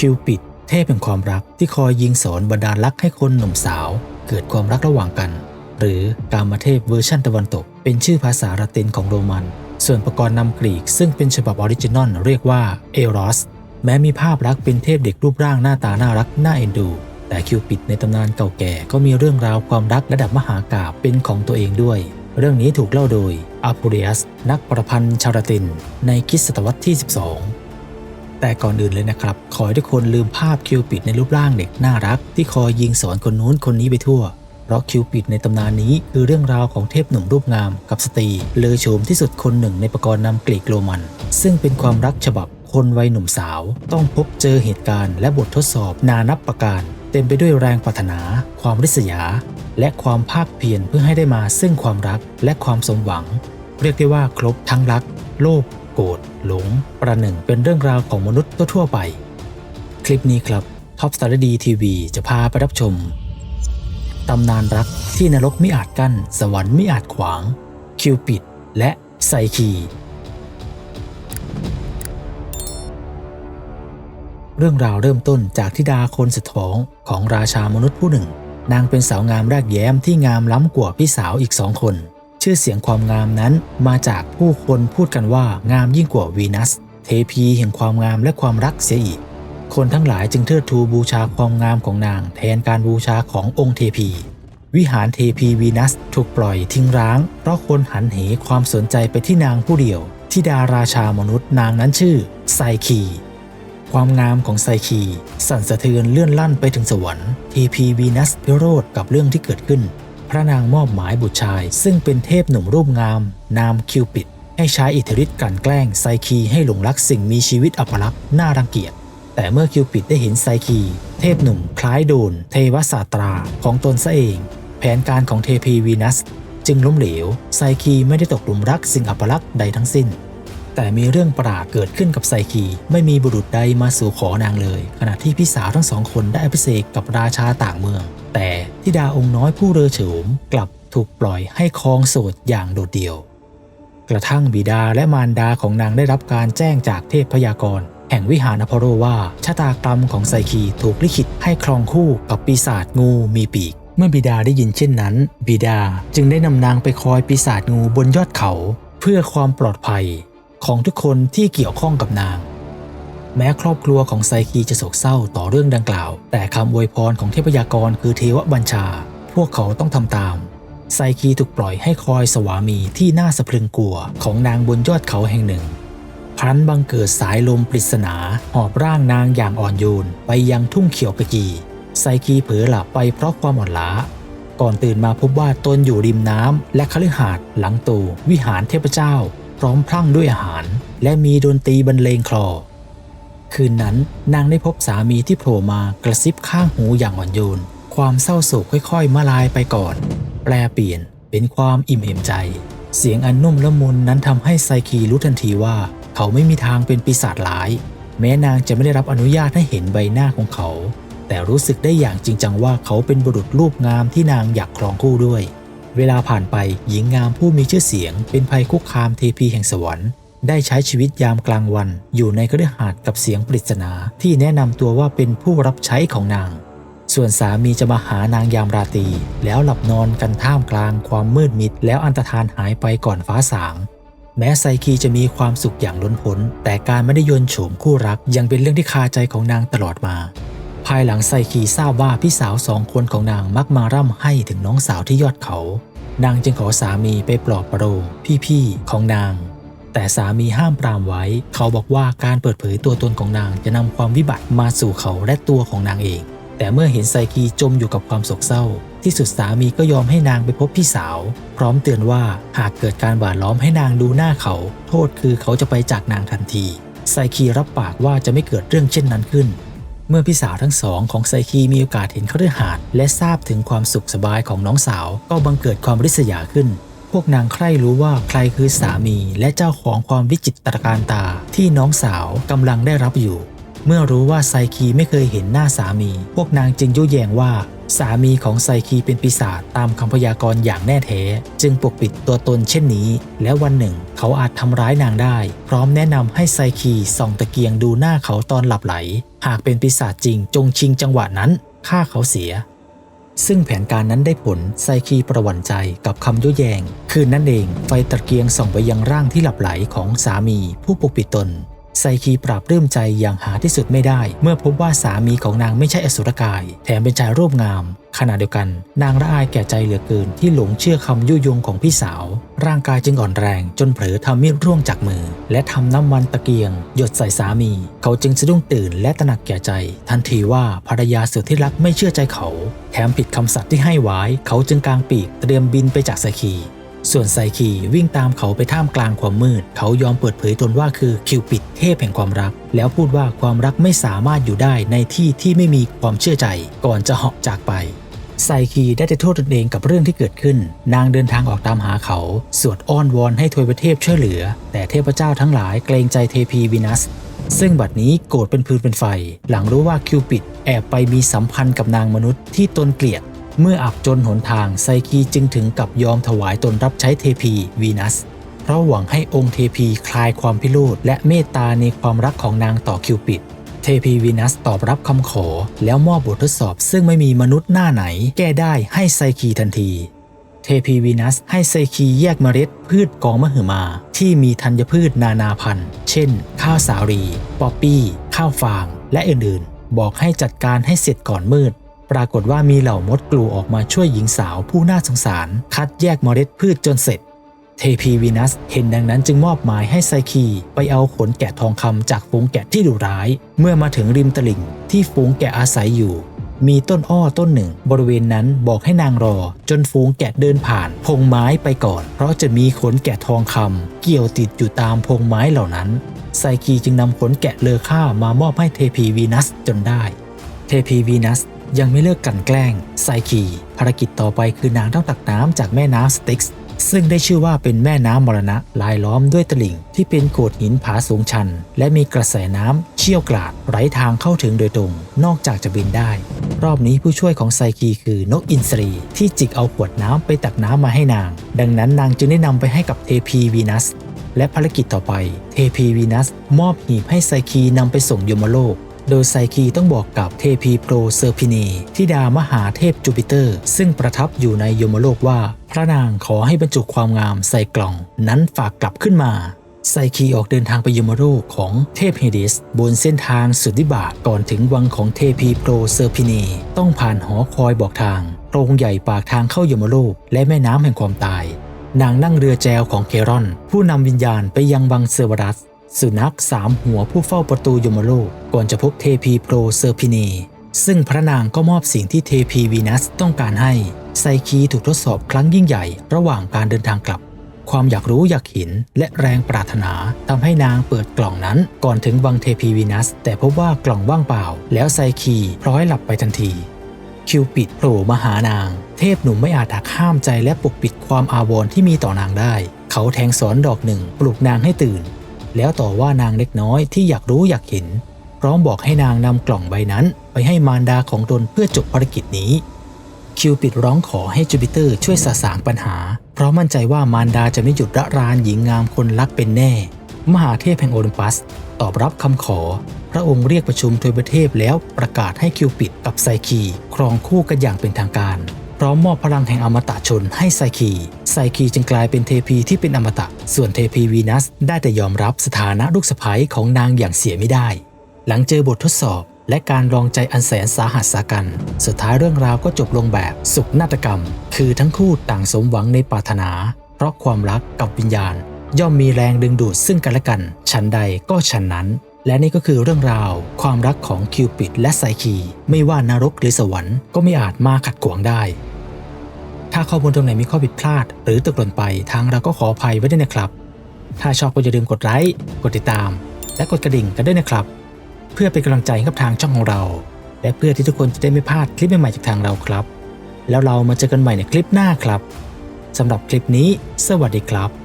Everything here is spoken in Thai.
คิวปิด เทพแห่งความรักที่คอยยิงสอนบรรดาลรักให้คนหนุ่มสาว เกิดความรักระหว่างกัน หรือกามเทพเวอร์ชันตะวันตก เป็นชื่อภาษาละตินของโรมัน ส่วนประกรณ์นำกรีก ซึ่งเป็นฉบับออริจินอลเรียกว่าเอรอสแม้มีภาพลักษณ์เป็นเทพเด็กรูปร่างหน้าตาน่ารักน่าเอ็นดู แต่คิวปิดในตำนานเก่าแก่ก็มีเรื่องราวความรักระดับมหากาพย์เป็นของตัวเองด้วย เรื่องนี้ถูกเล่าโดยอาปูเรียสนักประพันธ์ชาวละติน ในคิสตศตวรรษที่ 12 แต่ก่อนอื่นเลยนะครับ ขอให้ทุกคนลืมภาพคิวปิดในรูปร่างเด็กน่ารัก ที่คอยยิงสอนคนนู้นคนนี้ไปทั่ว เพราะคิวปิดในตำนานนี้คือเรื่องราวของเทพหนุ่มรูปงามกับสตรีเลอโฉมที่สุดคนหนึ่งในประกรณ์นำกรีกโรมัน ซึ่งเป็นความรักฉบับคนวัยหนุ่มสาว ต้องพบเจอเหตุการณ์และบททดสอบนานับประการ เต็มไปด้วยแรงปรารถนา ความริษยา และความภาคเพียรเพื่อให้ได้มาซึ่งความรักและความสมหวัง เรียกได้ว่าครบทั้งรัก โลภโก รธหลง ประหนึ่งเป็นเรื่องราวของมนุษย์ทั่วไป คลิปนี้ครับ Top Star ดีทีวีจะพาไปรับชมตำนานรักที่นรกไม่อาจกั้น สวรรค์ไม่อาจขวาง คิวปิด และไซคี เรื่องราวเริ่มต้นจากธิดาคนสุดท้องของราชามนุษย์ผู้หนึ่ง นางเป็นสาวงามแรกแย้มที่งามล้ำกว่าพี่สาวอีกสองคน ชื่อเสียงความงามนั้นมาจากผู้คนพูดกันว่างามยิ่งกว่าวีนัส เทพีแห่งความงามและความรักเสียอีก คนทั้งหลายจึงเทิดทูบูชาความงามของนาง แทนการบูชาขององค์เทพี วิหารเทพีวีนัสถูกปล่อยทิ้งร้าง เพราะคนหันเหความสนใจไปที่นางผู้เดียวทิดาราชามนุษย์นางนั้นชื่อไซคีความงามของไซคีสั่นสะเทือนเลื่อนลั่นไปถึงสวรรค์เทพีวีนัสพิโรธกับเรื่องที่เกิดขึ้น พระนางมอบหมายบุตรชาย ซึ่งเป็นเทพหนุ่มรูปงาม นามคิวปิด ให้ใช้อิทธิฤทธิ์กันแกล้งไซคีให้หลงรักสิ่งมีชีวิตอัปลักษณ์น่ารังเกียจ แต่เมื่อคิวปิดได้เห็นไซคี เทพหนุ่มคล้ายโดน เทวศาสตราของตนซะเอง แผนการของเทพีวีนัส จึงล้มเหลว ไซคีไม่ได้ตกหลุมรักสิ่งอัปลักษณ์ใดทั้งสิ้นแต่มีเรื่องประหลาดเกิดขึ้นกับไซคี ไม่มีบุรุษใดมาสู่ขอนางเลย ขณะที่พี่สาวทั้งสองคนได้อภิเษกกับราชาต่างเมือง แต่ทิดาองค์น้อยผู้เรือโฉมกลับถูกปล่อยให้ครองโสดอย่างโดดเดี่ยว กระทั่งบิดาและมารดาของนางได้รับการแจ้งจากเทพพยากรณ์แห่งวิหารอพอโลว่าชะตากรรมของไซคีถูกลิขิตให้ครองคู่กับปีศาจงูมีปีก เมื่อบิดาได้ยินเช่นนั้น บิดาจึงได้นำนางไปคอยปีศาจงูบนยอดเขา เพื่อความปลอดภัยของทุกคนที่เกี่ยวข้องกับนาง แม้ครอบครัวของไซคีจะโศกเศร้าต่อเรื่องดังกล่าว แต่คำอวยพรของเทพยากรคือเทวบัญชา พวกเขาต้องทำตาม ไซคีถูกปล่อยให้คอยสวามีที่น่าสะพรึงกลัวของนางบนยอดเขาแห่งหนึ่งพลันบังเกิดสายลมปริศนาหอบร่างนางอย่างอ่อนโยนไปยังทุ่งเขียวกะจีไซคีเผลอหลับไปเพราะความอ่อนล้า ก่อนตื่นมาพบว่าตนอยู่ริมน้ำและคฤหาสน์หลังตูวิหารเทพเจ้า พร้อมพรั่งด้วยอาหาร และมีดนตรีบรรเลงคลอ คืนนั้นนางได้พบสามีที่โผล่มากระซิบข้างหูอย่างอ่อนโยน ความเศร้าโศกค่อยๆมาลายไปก่อน แปลเปลี่ยนเป็นความอิ่มเอมใจ เสียงอันนุ่มละมุนนั้นทำให้ไซคีรู้ทันทีว่า เขาไม่มีทางเป็นปีศาจร้าย แม้นางจะไม่ได้รับอนุญาตให้เห็นใบหน้าของเขา แต่รู้สึกได้อย่างจริงจังว่าเขาเป็นบุรุษรูปงามที่นางอยากครองคู่ด้วย เวลาผ่านไปหญิงงามผู้มีชื่อเสียง เป็นภัยคุกคามเทพีแห่งสวรรค์ ได้ใช้ชีวิตยามกลางวัน อยู่ในคฤหาสน์กับเสียงปริศนาที่แนะนำตัวว่าเป็นผู้รับใช้ของนาง ส่วนสามีจะมาหานางยามราตรีแล้วหลับนอนกันท่ามกลางความมืดมิด แล้วอันตรธานหายไปก่อนฟ้าสาง แม้ไซคีจะมีความสุขอย่างล้นพ้น แต่การไม่ได้ยนโฉมคู่รักยังเป็นเรื่องที่คาใจของนางตลอดมาภายหลังไซคีทราบว่าพี่สาวสองคนของนางมักมาร่ำให้ถึงน้องสาวที่ยอดเขา นางจึงขอสามีไปปลอบประโลมพี่ๆของนาง แต่สามีห้ามปรามไว้ เขาบอกว่าการเปิดเผยตัวตนของนางจะนำความวิบัติมาสู่เขาและตัวของนางเอง แต่เมื่อเห็นไซคีจมอยู่กับความโศกเศร้า ที่สุดสามีก็ยอมให้นางไปพบพี่สาว พร้อมเตือนว่าหากเกิดการหวาดล้อมให้นางดูหน้าเขา โทษคือเขาจะไปจากนางทันที ไซคีรับปากว่าจะไม่เกิดเรื่องเช่นนั้นขึ้นเมื่อพี่สาวทั้งสองของไซคีมีโอกาสเห็นคฤหาสน์และทราบถึงความสุขสบายของน้องสาวก็บังเกิดความริษยาขึ้น พวกนางใคร่รู้ว่าใครคือสามีและเจ้าของความวิจิตรการตาที่น้องสาวกำลังได้รับอยู่ เมื่อรู้ว่าไซคีไม่เคยเห็นหน้าสามี พวกนางจึงยุแยงว่าสามีของไซคีเป็นปีศาจตามคำพยากรณ์อย่างแน่แท้ จึงปกปิดตัวตนเช่นนี้ และวันหนึ่งเขาอาจทำร้ายนางได้ พร้อมแนะนำให้ไซคีส่องตะเกียงดูหน้าเขาตอนหลับไหล หากเป็นปีศาจจริงจงชิงจังหวะนั้นฆ่าเขาเสีย ซึ่งแผนการนั้นได้ผลไซคีประหวั่นใจกับคำยั่วแยง คืนนั้นเองไฟตะเกียงส่องไปยังร่างที่หลับไหลของสามีผู้ปกปิดตน ไซคีปราบเรื่มใจอย่างหาที่สุดไม่ได้ เมื่อพบว่าสามีของนางไม่ใช่อสุรกาย แถมเป็นชายรูปงาม ขณะเดียวกัน นางละอายแก่ใจเหลือเกินที่หลงเชื่อคำยุยงของพี่สาว ร่างกายจึงอ่อนแรงจนเผลอทำมีดร่วงจากมือ และทำน้ำมันตะเกียง หยดใส่สามี เขาจึงสะดุ้งตื่นและตระหนักแก่ใจ ทันทีว่าภรรยาสุดที่รักไม่เชื่อใจเขา แถมผิดคำสัตย์ที่ให้ไว้เขาจึงกางปีกเตรียมบินไปจากไซคี ส่วนไซคีวิ่งตามเขาไปท่ามกลางความมืด เขายอมเปิดเผยตนว่าคือคิวปิดเทพแห่งความรัก แล้วพูดว่าความรักไม่สามารถอยู่ได้ในที่ที่ไม่มีความเชื่อใจ ก่อนจะเหาะจากไป ไซคีได้แต่โทษตนเองกับเรื่องที่เกิดขึ้น นางเดินทางออกตามหาเขา สวดอ้อนวอนให้ทวยประเทพช่วยเหลือ แต่เทพเจ้าทั้งหลายเกรงใจเทพีวีนัสซึ่งบัดนี้โกรธเป็นพืนเป็นไฟ หลังรู้ว่าคิวปิดแอบไปมีสัมพันธ์กับนางมนุษย์ที่ตนเกลียด เมื่ออับจนหนทางไซคีจึงถึงกับยอมถวายตนรับใช้เทพีวีนัส เพราะหวังให้องค์เทพีคลายความพิโรธและเมตตาในความรักของนางต่อคิวปิด เทพีวีนัสตอบรับคำขอ แล้วมอบบททดสอบซึ่งไม่มีมนุษย์หน้าไหน แก้ได้ให้ไซคีทันที เทพีวีนัสให้ไซคีแยกเมล็ดพืชกองมหึมา ที่มีธัญพืชนานาพันธุ์ เช่น ข้าวสาลี ป๊อปปี้ ข้าวฟาง และอื่นๆ บอกให้จัดการให้เสร็จก่อนมืด ปรากฏว่ามีเหล่ามดกลูออกมาช่วยหญิงสาวผู้น่าสงสาร คัดแยกเมล็ดพืชจนเสร็จ เทพีวีนัสเห็นดังนั้นจึงมอบหมายให้ไซคีไปเอาขนแกะทองคำจากฝูงแกะที่ดุร้าย เมื่อมาถึงริมตลิ่งที่ฝูงแกะอาศัยอยู่ มีต้นอ้อต้นหนึ่ง บริเวณนั้นบอกให้นางรอ จนฝูงแกะเดินผ่าน พงไม้ไปก่อน เพราะจะมีขนแกะทองคำเกี่ยวติดอยู่ตามพงไม้เหล่านั้นไซคีจึงนำขนแกะเลอค่ามามอบให้เทพีวีนัสจนได้ เทพีวีนัส ยังไม่เลิกกันแกล้งไซคีภารกิจต่อไปคือนางต้องตักน้ำจากแม่น้ำสติกส์ซึ่งได้ชื่อว่าเป็นแม่น้ำมรณะลายล้อมด้วยตลิ่ง ที่เป็นโขดหินผาสูงชัน และมีกระแสน้ำเชี่ยวกราดไร้ทางเข้าถึงโดยตรง นอกจากจะบินได้ รอบนี้ผู้ช่วยของไซคีคือนกอินทรี ที่จิกเอาขวดน้ำไปตักน้ำมาให้นาง ดังนั้นนางจึงได้นำไปให้กับเทพีวีนัสและภารกิจต่อไป เทพีวีนัสมอบหีบให้ไซคีนำไปส่งยมโลก โดยไซคีต้องบอกกับเทพีโปรเซอร์พินีที่ดามหาเทพจูปิเตอร์ ซึ่งประทับอยู่ในยมโลกว่า พระนางขอให้บรรจุความงามใส่กล่อง นั้นฝากกลับขึ้นมาไซคีออกเดินทางไปยมโลกของเทพเฮเดสบนเส้นทางสุดวิบากก่อนถึงวังของเทพีโปรเซอร์พินี ต้องผ่านหอคอยบอกทางโรงใหญ่ปากทางเข้ายมโลกและแม่น้ำแห่งความตาย นางนั่งเรือแจวของเครอน ผู้นำวิญญาณไปยังวังเซอร์วรัส สุนัขสามหัวผู้เฝ้าประตูยมโลกก่อนจะพบเทพีโปรเซอร์พินี ซึ่งพระนางก็มอบสิ่งที่เทพีวีนัสต้องการให้ ไซคีถูกทดสอบครั้งยิ่งใหญ่ ระหว่างการเดินทางกลับ ความอยากรู้อยากเห็นและแรงปรารถนาทำให้นางเปิดกล่องนั้นก่อนถึงวังเทพีวีนัส แต่พบว่ากล่องว่างเปล่า แล้วไซคีพร้อยหลับไปทันทีคิวปิดโผล่มาหานาง เทพหนุ่มไม่อาจหักห้ามใจและปกปิดความอาวรณ์ที่มีต่อนางได้ เขาแทงสอนดอกหนึ่งปลุกนางให้ตื่น แล้วต่อว่านางเล็กน้อยที่อยากรู้อยากเห็น พร้อมบอกให้นางนำกล่องใบนั้น ไปให้มารดาของตนเพื่อจบภารกิจนี้ คิวปิดร้องขอให้จูปิเตอร์ช่วยสะสางปัญหา เพราะมั่นใจว่ามารดาจะไม่หยุดระรานหญิงงามคนรักเป็นแน่ มหาเทพแห่งโอลิมปัส ตอบรับคำขอ พระองค์เรียกประชุมทวยประเทพแล้วประกาศให้คิวปิดกับไซคี ครองคู่กันอย่างเป็นทางการ พร้อมมอบพลังแห่งอมตะชนให้ไซคี ไซคีจึงกลายเป็นเทพีที่เป็นอมตะ ส่วนเทพีวีนัสได้แต่ยอมรับสถานะลูกสะใภ้ของนางอย่างเสียไม่ได้ หลังเจอบททดสอบและการลองใจอันแสนสาหัสสากัน สุดท้ายเรื่องราวก็จบลงแบบสุขนาฏกรรม คือทั้งคู่ต่างสมหวังในปรารถนา เพราะความรักกับวิญญาณ ย่อมมีแรงดึงดูดซึ่งกันและกัน ฉันใดก็ฉันนั้น และนี่ก็คือเรื่องราว ความรักของคิวปิดและไซคี ไม่ว่านรกหรือสวรรค์ก็ไม่อาจมาขัดขวางได้ ถ้าข้อมูลตรงไหนมีข้อผิดพลาด หรือตกหล่นไปทางเราก็ขออภัยไว้ด้วยนะครับ ถ้าชอบก็อย่าลืมกดไลค์กดติดตาม และกดกระดิ่งกันด้วยนะครับ เพื่อเป็นกำลังใจให้กับทางช่องของเรา และเพื่อที่ทุกคนจะได้ไม่พลาดคลิปใหม่ๆจากทางเราครับ แล้วเรามาเจอกันใหม่ในคลิปหน้าครับสำหรับคลิปนี้ สวัสดีครับ